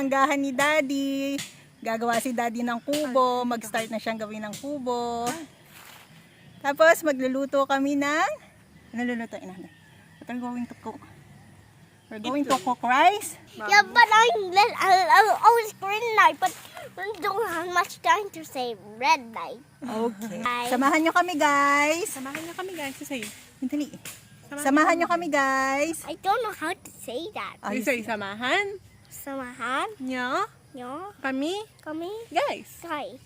manggahan ni Daddy. Gagawa si Daddy ng kubo. Mag-start na siyang gawin ng kubo. Tapos magluluto kami ng... Ano lulutuin natin? What are going to cook? We're going to cook rice. Yeah, but I'm let I, I, I was green light, but I don't have much time to say red light. Okay. Samahan nyo kami guys. Samahan niyo kami guys. Say. Dali. Samahan nyo kami guys. I don't know how to say that. Ayos. Say, samahan Samahan, niyo no, kami kami, guys. guys.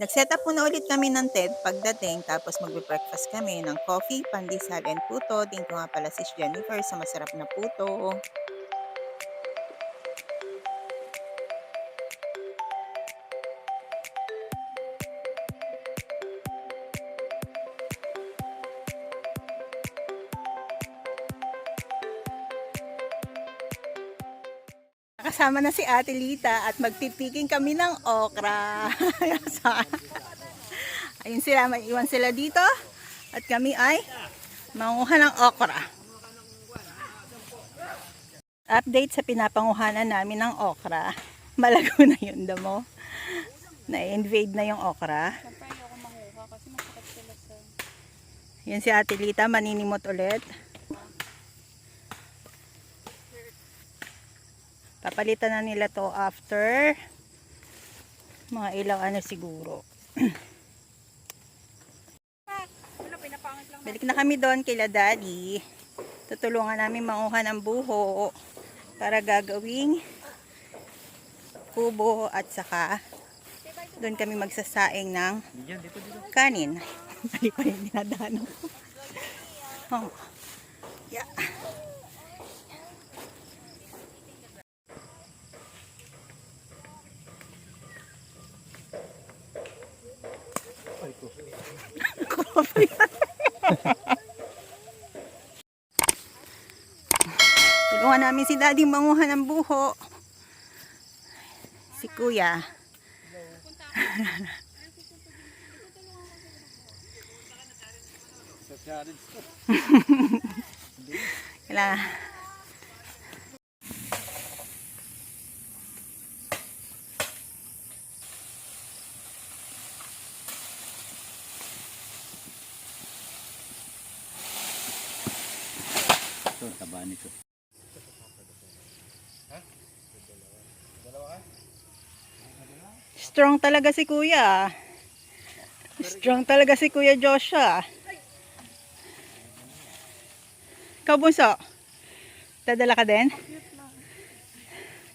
Nag-set up muna ulit kami ng TED pagdating tapos magbe-breakfast kami ng coffee, pandesal, and puto. Din ko nga pala si Jennifer sa masarap na puto. Kasama na si Ate Lita at magpipiking kami ng okra. Ayun sila, may iwan sila dito. At kami ay manguha ng okra. Update sa pinapanguhanan namin ng okra. Malago na yun, damo. Na-invade na yung okra. Yan si Ate Lita, maninimot ulit. Papalitan na nila to after mga ilang ano siguro. Balik na kami doon kila daddy. Tutulungan namin manguha ng buho para gagawing kubo at saka doon kami magsasaing ng kanin. Mali pa rin dinadaan. Oh. Tulungan namin si daddy manguha ng buho. Si kuya. Kailangan. Taba nito. Strong talaga si kuya. Strong talaga si kuya Joshua. Ikaw bunso? Dadala ka din?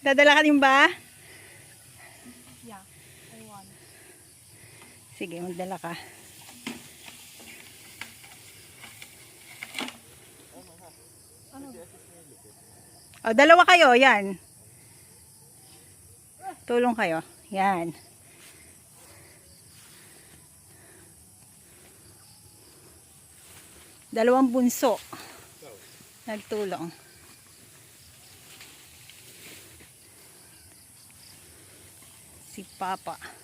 Dadala ka din ba? Sige, magdala ka. O, dalawa kayo, yan. Tulong kayo. Yan. Dalawang bunso. Nagtulong. Si Papa.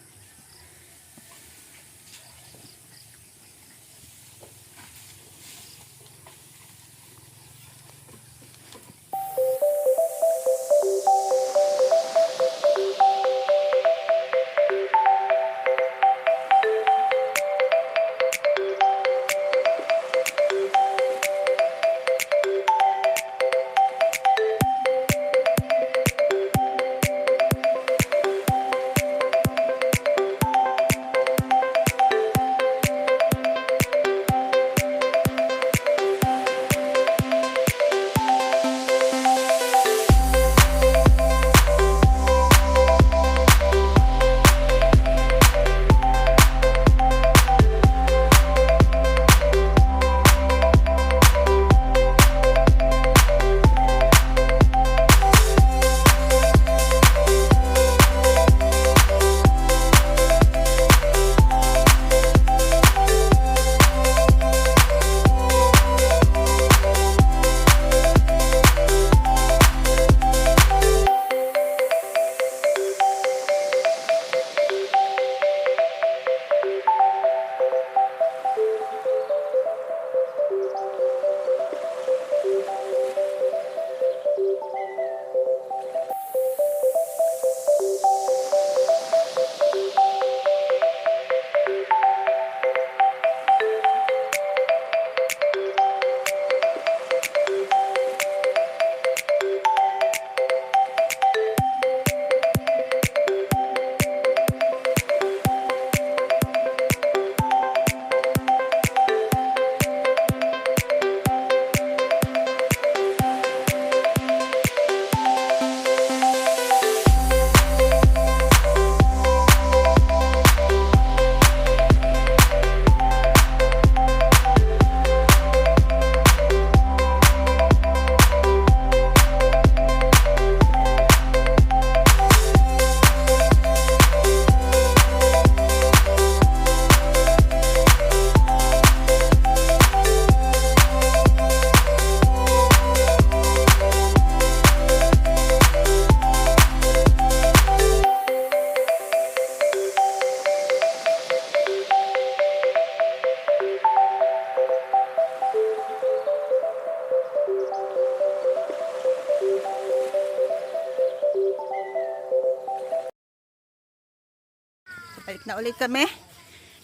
Na ulit kami.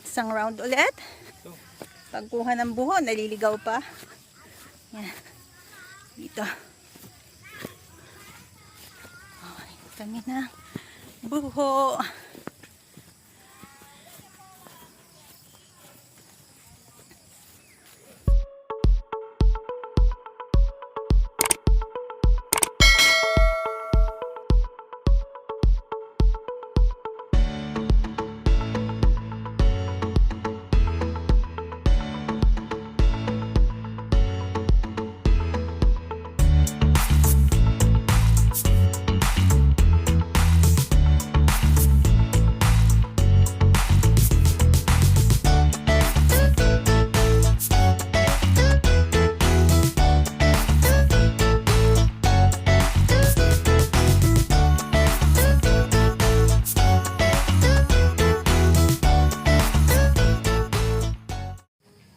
Isang round ulit. Pagkuha ng buho, naliligaw pa. Yan. Dito. Okay, kami na buho.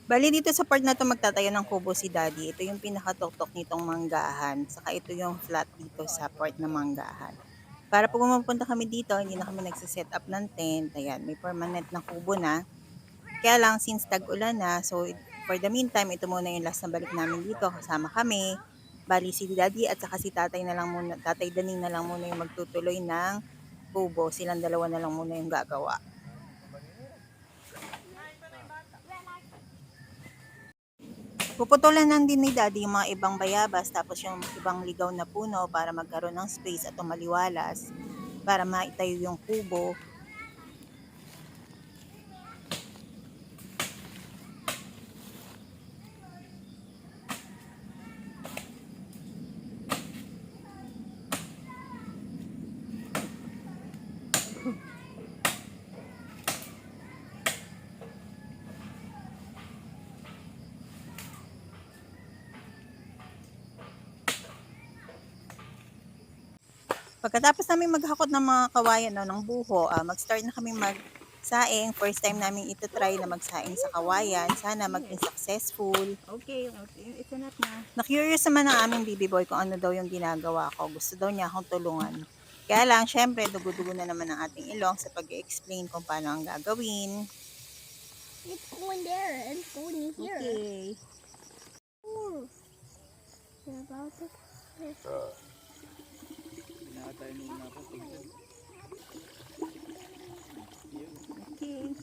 Bali dito sa part na to magtatayo ng kubo si Daddy. Ito yung pinakatuktok nitong manggahan. Saka ito yung flat dito sa part na manggahan. Para pag pumunta kami dito, hindi na kami nagsiset up ng tent. Ayan, may permanent na kubo na. Kaya lang, since tag-ulan na, so for the meantime, ito muna yung last na balik namin dito. Kasama kami. Bali si Daddy at saka si Tatay na lang muna, Tatay Daning na lang muna yung magtutuloy ng kubo. Silang dalawa na lang muna yung gagawa. Puputulan lang din ni Daddy yung mga ibang bayabas tapos yung ibang ligaw na puno para magkaroon ng space at tumaliwalas para maitayo yung kubo. Pagkatapos namin maghakot ng mga kawayan no, ng buho, ah, mag-start na kami magsaing. First time namin ito try na magsaing sa kawayan. Sana maging successful. Okay, ito na na. Na-curious naman ang aming baby boy kung ano daw yung ginagawa ko. Gusto daw niya akong tulungan. Kaya lang, syempre, dugo-dugo na naman ang ating ilong sa pag-explain kung paano ang gagawin. It's going there and it's going here. Okay. Ooh. You're about to Okay.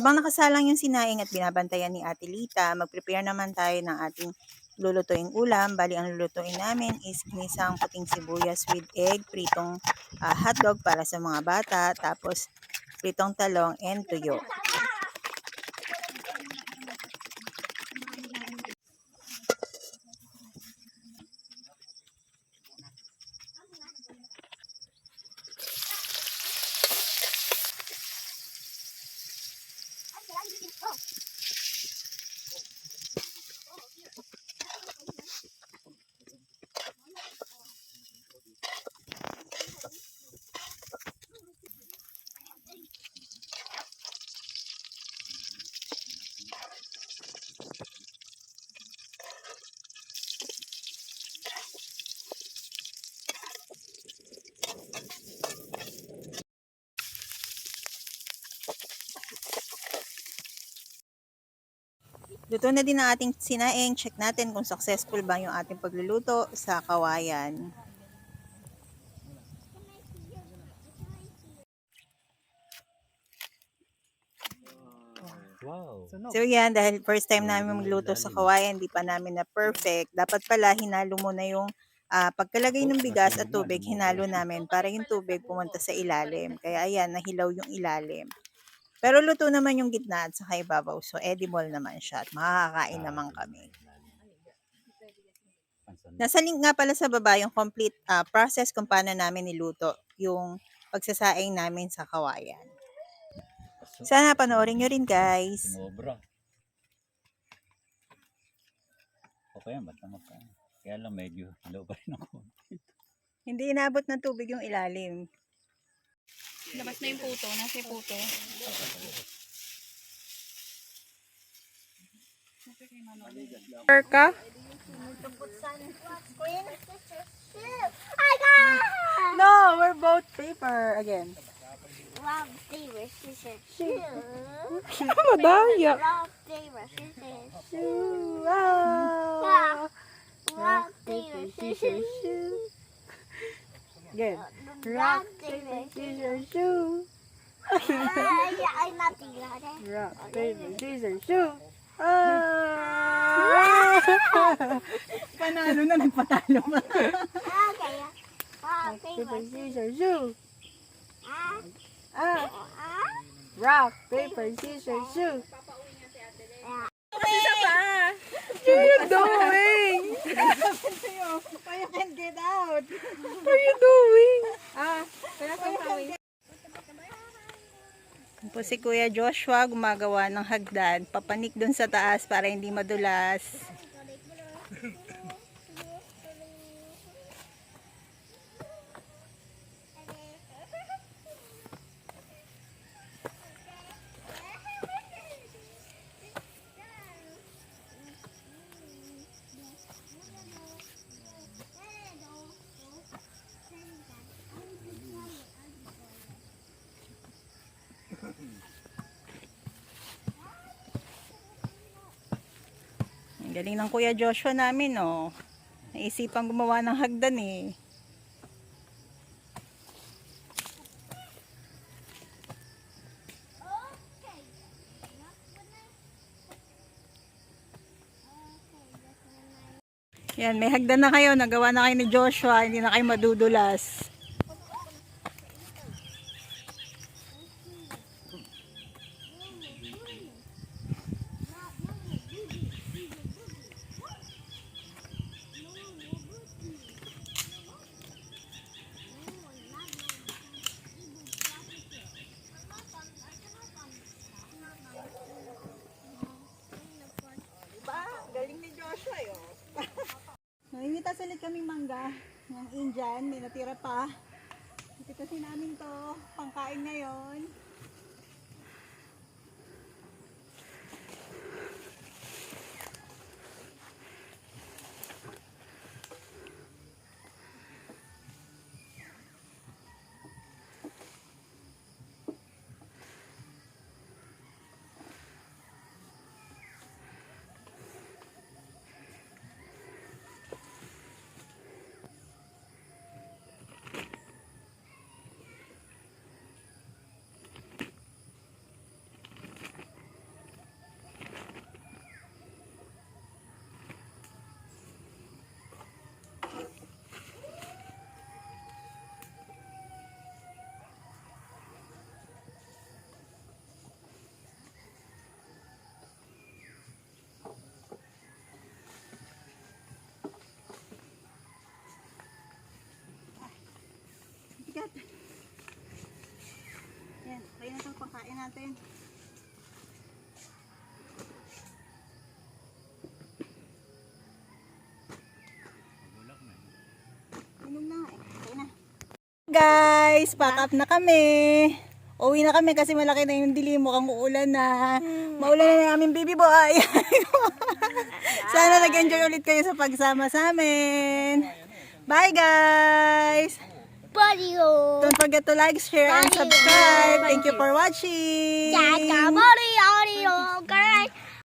Habang nakasalang yung sinaing at binabantayan ni Ate Lita, mag-prepare naman tayo ng ating lulutuing ulam. Bali, ang lulutuin namin is ginisang puting sibuyas with egg, pritong ah, hotdog para sa mga bata, tapos pritong talong and tuyo. Luto na din ang ating sinaing. Check natin kung successful ba yung ating pagluluto sa kawayan. Wow. So yan, dahil first time namin magluto sa kawayan, di pa namin na perfect. Dapat pala hinalo mo na yung ah, pagkalagay ng bigas at tubig, hinalo namin para yung tubig pumunta sa ilalim. Kaya ayan, nahilaw yung ilalim. Pero luto naman yung gitna at saka ibabaw. So, edible naman siya at makakakain naman kami. Nasa link nga pala sa baba yung complete ah, process kung paano namin niluto yung pagsasaing namin sa kawayan. Sana panoorin nyo rin guys. Sumobra. Okay naman ka? Kaya lang medyo low pa rin ako. Hindi inabot ng tubig yung ilalim. Labas na yung puto. Nasa yung puto. Perka? I got No, we're both paper again. rock, paper, scissors, shoot. Madaya. Rock, paper, scissors, shoot. Wow. Rock, paper, scissors, shoot. Again. Rock, paper, scissors, shoe. Ay, ay, natira rin. Rock, paper, scissors, shoe. Ah! Panalo na, nagpatalo pa. Okay. Rock, paper, scissors, shoe. ah, Ah, ah. rock, paper, scissors, shoe. Isa pa. What are you doing? Why you can't get out? What are you doing? Ah. Po si Kuya Joshua gumagawa ng hagdan, papanik dun sa taas para hindi madulas. Galing ng Kuya Joshua namin, oh. Naisipan gumawa ng hagdan, eh. Yan, may hagdan na kayo. Nagawa na kayo ni Joshua. Hindi na kayo madudulas. Diba? Galing ni Joshua yun. Namimitas ulit kaming mangga ng Indian. May natira pa. Ititasin namin to. Pangkain pangkain natin. Inom na eh. Try na. Guys, pack up na kami. Uwi na kami kasi malaki na yung dilim. Mukhang uulan na. Maulan na yung aming baby boy. Sana nag-enjoy ulit kayo sa pagsama sa amin. Bye guys! Oh. Don't forget to like, share, and Bye. subscribe. Thank you for watching. Audio, girl.